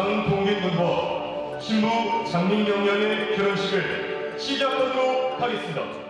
강동균 군과 신부 장민경 양의 결혼식을 시작하도록 하겠습니다.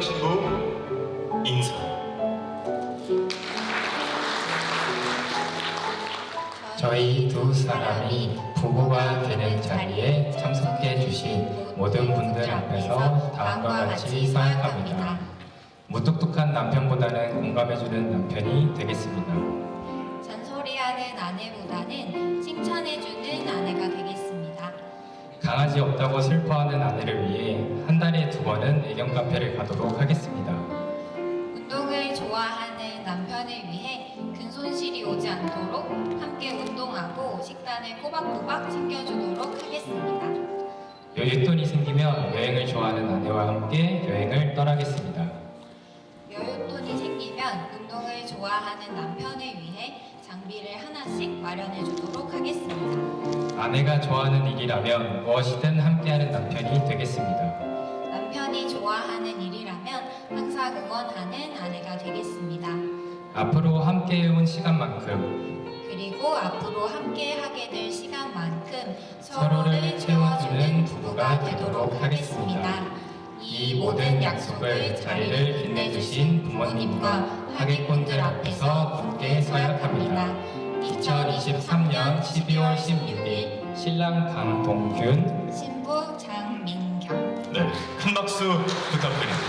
신부 인사. 저희 두 사람이 부부가 되는 자리에 참석해 주신 모든 분들 앞에서 다음과 같이 서약합니다. 무뚝뚝한 남편보다는 공감해주는 남편이 되겠습니다. 강아지 없다고 슬퍼하는 아내를 위해 한 달에 두 번은 애견 카페를 가도록 하겠습니다. 운동을 좋아하는 남편을 위해 근손실이 오지 않도록 함께 운동하고 식단을 꼬박꼬박 챙겨주도록 하겠습니다. 여윳돈이 생기면 여행을 좋아하는 아내와 함께 여행을 떠나겠습니다. 여윳돈이 생기면 운동을 좋아하는 남편을 위해 장비를 하나씩 마련해 주도록 하겠습니다. 아내가 좋아하는 일이라면 무엇이든 함께하는 남편이 되겠습니다. 남편이 좋아하는 일이라면 항상 응원하는 아내가 되겠습니다. 앞으로 함께해온 시간만큼 그리고 앞으로 함께 하게 될 시간만큼 서로를 서로를 채워주는 부부가 되도록 하겠습니다. 이 모든 약속을 자리를 빛내주신 부모님과 하객분들 앞에서 굳게 서약합니다. 2023년 12월 16일 신랑 강동균 신부 장민경 네, 큰 박수 부탁드립니다.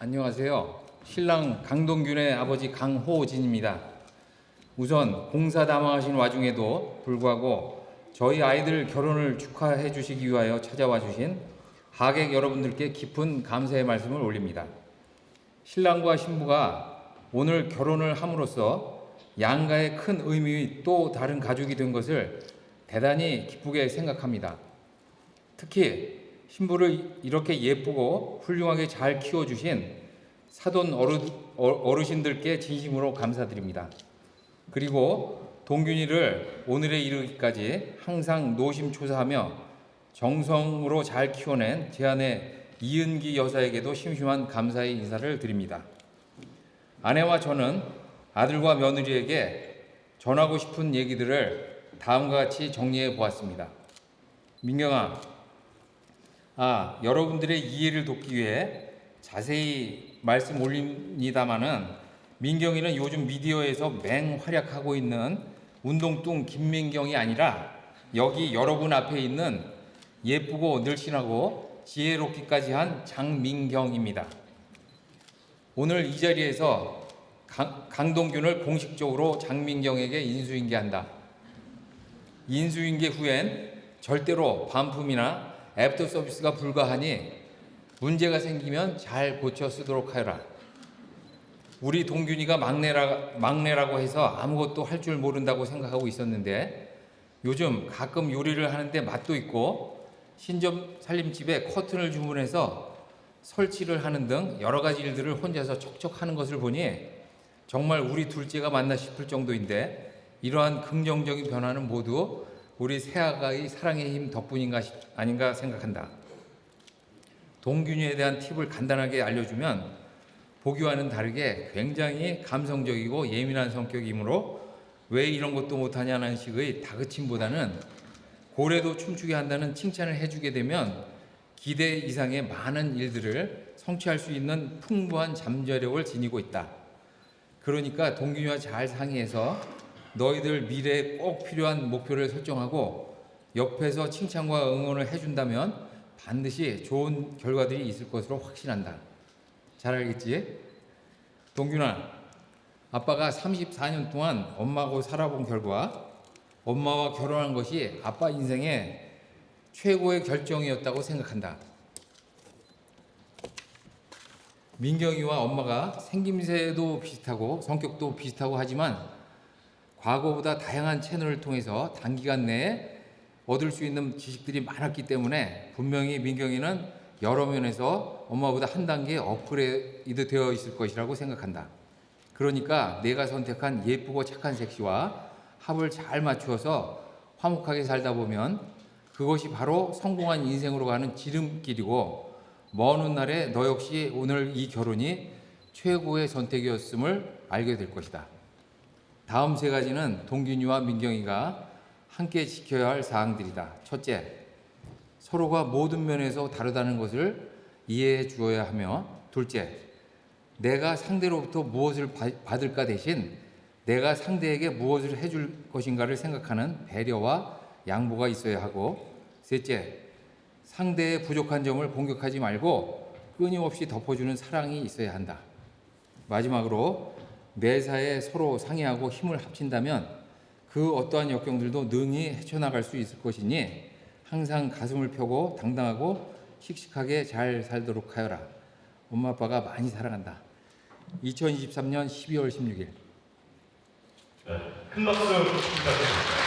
안녕하세요. 신랑 강동균의 아버지 강호진입니다. 우선 공사 담당하신 와중에도 불구하고 저희 아이들 결혼을 축하해 주시기 위하여 찾아와 주신 하객 여러분들께 깊은 감사의 말씀을 올립니다. 신랑과 신부가 오늘 결혼을 함으로써 양가의 큰 의미의 또 다른 가족이 된 것을 대단히 기쁘게 생각합니다. 특히 신부를 이렇게 예쁘고 훌륭하게 잘 키워주신 사돈 어르, 어- 어르신들께 진심으로 감사드립니다. 그리고 동균이를 오늘에 이르기까지 항상 노심초사하며 정성으로 잘 키워낸 제 아내 이은기 여사에게도 심심한 감사의 인사를 드립니다. 아내와 저는 아들과 며느리에게 전하고 싶은 얘기들을 다음과 같이 정리해 보았습니다. 민경아, 아, 여러분들의 이해를 돕기 위해 자세히 말씀 올립니다마는 민경이는 요즘 미디어에서 맹활약하고 있는 운동뚱 김민경이 아니라 여기 여러분 앞에 있는 예쁘고 늘씬하고 지혜롭기까지 한 장민경입니다. 오늘 이 자리에서 강, 강동균을 공식적으로 장민경에게 인수인계한다. 인수인계 후엔 절대로 반품이나 애프터 서비스가 불가하니 문제가 생기면 잘 고쳐 쓰도록 하여라. 우리 동균이가 막내라, 막내라고 해서 아무것도 할 줄 모른다고 생각하고 있었는데 요즘 가끔 요리를 하는데 맛도 있고 신점 살림집에 커튼을 주문해서 설치를 하는 등 여러 가지 일들을 혼자서 척척 하는 것을 보니 정말 우리 둘째가 맞나 싶을 정도인데 이러한 긍정적인 변화는 모두 우리 새아가의 사랑의 힘 덕분인가 싶- 아닌가 생각한다. 동균이에 대한 팁을 간단하게 알려주면 보기와는 다르게 굉장히 감성적이고 예민한 성격이므로 왜 이런 것도 못하냐는 식의 다그침보다는 고래도 춤추게 한다는 칭찬을 해주게 되면 기대 이상의 많은 일들을 성취할 수 있는 풍부한 잠재력을 지니고 있다. 그러니까 동균이와 잘 상의해서 너희들 미래에 꼭 필요한 목표를 설정하고 옆에서 칭찬과 응원을 해준다면 반드시 좋은 결과들이 있을 것으로 확신한다. 잘 알겠지? 동균아, 아빠가 34년 동안 엄마하고 살아본 결과 엄마와 결혼한 것이 아빠 인생의 최고의 결정이었다고 생각한다. 민경이와 엄마가 생김새도 비슷하고 성격도 비슷하고 하지만 과거보다 다양한 채널을 통해서 단기간 내에 얻을 수 있는 지식들이 많았기 때문에 분명히 민경이는 여러 면에서 엄마보다 한 단계 업그레이드 되어 있을 것이라고 생각한다. 그러니까 내가 선택한 예쁘고 착한 섹시와 합을 잘 맞추어서 화목하게 살다 보면 그것이 바로 성공한 인생으로 가는 지름길이고 먼 훗날에 너 역시 오늘 이 결혼이 최고의 선택이었음을 알게 될 것이다. 다음 세 가지는 동균이와 민경이가 함께 지켜야 할 사항들이다. 첫째, 서로가 모든 면에서 다르다는 것을 이해해 주어야 하며, 둘째, 내가 상대로부터 무엇을 받- 받을까 대신 내가 상대에게 무엇을 해줄 것인가를 생각하는 배려와 양보가 있어야 하고, 셋째, 상대의 부족한 점을 공격하지 말고 끊임없이 덮어주는 사랑이 있어야 한다. 마지막으로 매사에 서로 상의하고 힘을 합친다면 그 어떠한 역경들도 능히 헤쳐나갈 수 있을 것이니 항상 가슴을 펴고 당당하고 씩씩하게 잘 살도록 하여라. 엄마 아빠가 많이 사랑한다. 2023년 12월 16일 네, 큰 박수 부탁드립니다.